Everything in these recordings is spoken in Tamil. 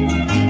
Música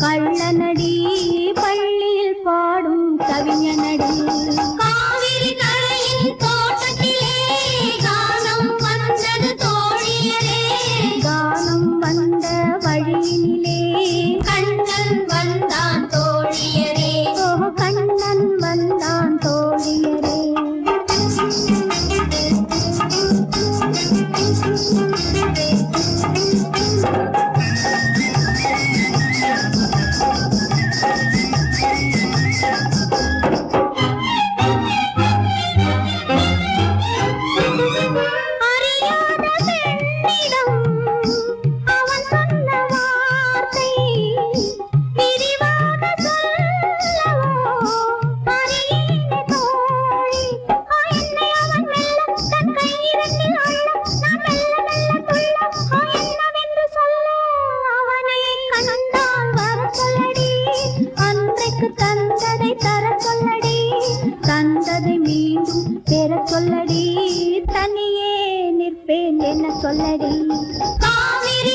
கள்ளநடி பள்ளியில் பாடும் கவிஞனடி. காவிரி கரையின் தோட்டத்திலே கானம் வந்தது தோழியரே. சொல்லடி. காவிரி